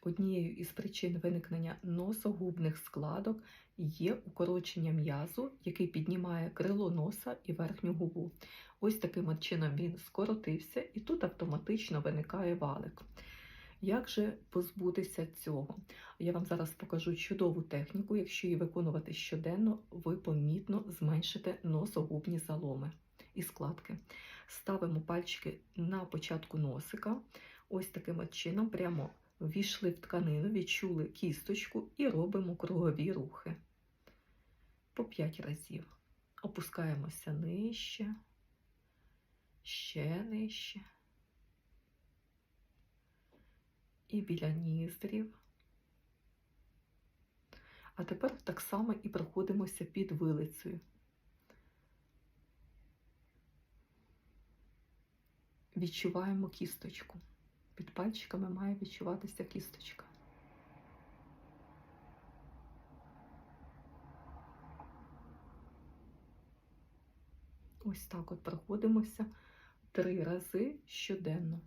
однією із причин виникнення носогубних складок є укорочення м'язу, який піднімає крило носа і верхню губу. Ось таким чином він скоротився, і тут автоматично виникає валик. Як же позбутися цього? Я вам зараз покажу чудову техніку. Якщо її виконувати щоденно, ви помітно зменшите носогубні заломи і складки. Ставимо пальчики на початку носика, ось таким чином, прямо ввійшли в тканину, відчули кісточку і робимо кругові рухи по 5 разів. Опускаємося нижче, ще нижче. І біля ніздрів. А тепер так само і проходимося під вилицею. Відчуваємо кісточку. Під пальчиками має відчуватися кісточка. Ось так от проходимося три рази щоденно.